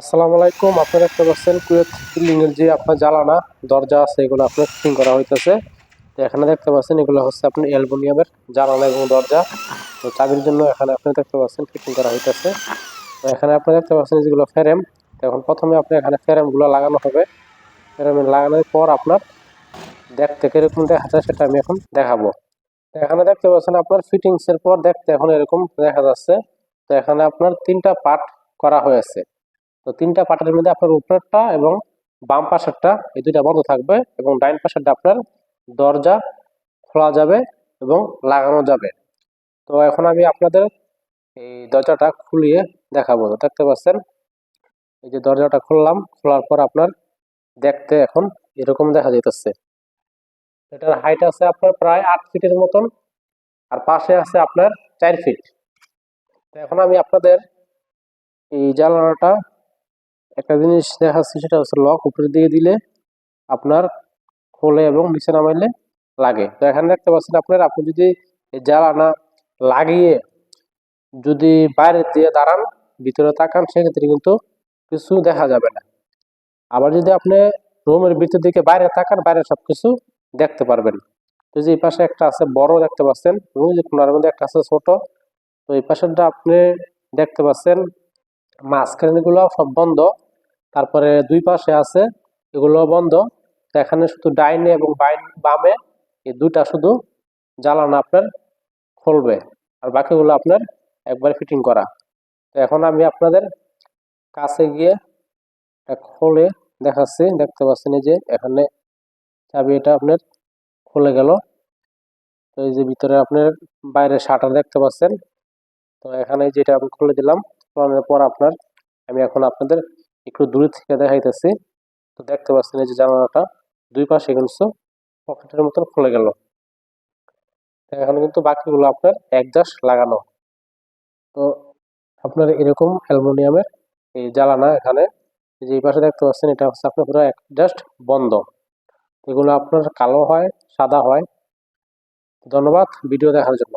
আসসালামু আলাইকুম, আপনারা দেখতে পাচ্ছেন কুয়েত বিল্ডিং এর যে আপনার জ্বালানা, দরজা আছে, এগুলো আপনার ফিটিং করা হইতেছে। তো এখানে দেখতে পাচ্ছেন, এগুলো হচ্ছে আপনার অ্যালুমিনিয়ামের জ্বালানা এবং দরজা। তো চাবির জন্য এখানে আপনি দেখতে পাচ্ছেন ফিটিং করা হইতেছে। তো এখানে আপনি দেখতে পাচ্ছেন যেগুলো ফ্রেম তো এখন প্রথমে আপনি এখানে ফ্রেমগুলো লাগানো হবে। ফ্রেম লাগানোর পর আপনার দেখতে কীরকম দেখা যায় সেটা আমি এখন দেখাবো। এখানে দেখতে পাচ্ছেন, আপনার ফিটিংস এর পর দেখতে এখন এরকম দেখা যাচ্ছে। তো এখানে আপনার তিনটা পার্ট করা হয়েছে। তো তিনটা পার্টের মধ্যে আপনার উপরেরটা এবং বাম পাশেরটা এই দুইটা বন্ধ থাকবে এবং ডাইন পাশেরটা আপনার দরজা খোলা যাবে এবং লাগানো যাবে। তো এখন আমি আপনাদের এই দরজাটা খুলিয়ে দেখাবো। দেখতে পাচ্ছেন, এই যে দরজাটা খুললাম, খোলার পর আপনার দেখতে এখন এরকম দেখা যাইতেছে। এটার হাইট আছে আপনার প্রায় আট ফিটের মতন আর পাশে আছে আপনার চার ফিট। এখন আমি আপনাদের এই জানালাটা একটা জিনিস দেখাচ্ছি সেটা হচ্ছে লক উপরে দিয়ে দিলে আপনার খোলে এবং নিচে নামাইলে লাগে। তো এখানে দেখতে পাচ্ছেন আপনার, আপনি যদি জ্বালানা লাগিয়ে যদি বাইরে দিয়ে দাঁড়ান, ভিতরে তাকান, সেক্ষেত্রে কিন্তু কিছু দেখা যাবে না। আবার যদি আপনি রুমের ভিতর দিকে বাইরে তাকান, বাইরে সবকিছু দেখতে পারবেন। তো যে এই পাশে একটা আছে বড় দেখতে পাচ্ছেন এবং যে কোনার মধ্যে একটা আছে ছোট। তো এই পাশেরটা আপনি দেখতে পাচ্ছেন, মাঝখানেগুলো সব বন্ধ। তারপরে দুই পাশে আছে, এগুলো বন্ধ। তো এখানে শুধু ডাইনে এবং বামে এই দুইটা শুধু জ্বালানো আপনার খুলবে। আর বাকিগুলো আপনার একবার ফিটিং করা। তো এখন আমি আপনাদের কাছে গিয়ে এটা খুলে দেখাচ্ছি। দেখতে পাচ্ছেন যে এখানে চাবি এটা আপনার খুলে গেল। তো এই যে ভিতরে আপনার বাইরে শাটার দেখতে পাচ্ছেন। তো এখানে যেটা আমি খুলে দিলাম, খোলানোর পর আপনার আমি এখন আপনাদের একটু দূরে থেকে দেখাইতেছি। তো দেখতে পাচ্ছেন এই যে জানালাটা দুই পাশে কিন্তু পকেটের মতন খুলে গেল। এখন কিন্তু বাকিগুলো আপনার একজাস্ট লাগানো। তো আপনার এরকম অ্যালুমিনিয়ামের এই জ্বালানা এখানে যে পাশে দেখতে পাচ্ছেন এটা হচ্ছে আপনার পুরো জাস্ট বন্ধ। এগুলো আপনার কালো হয়, সাদা হয়। ধন্যবাদ ভিডিও দেখার জন্য।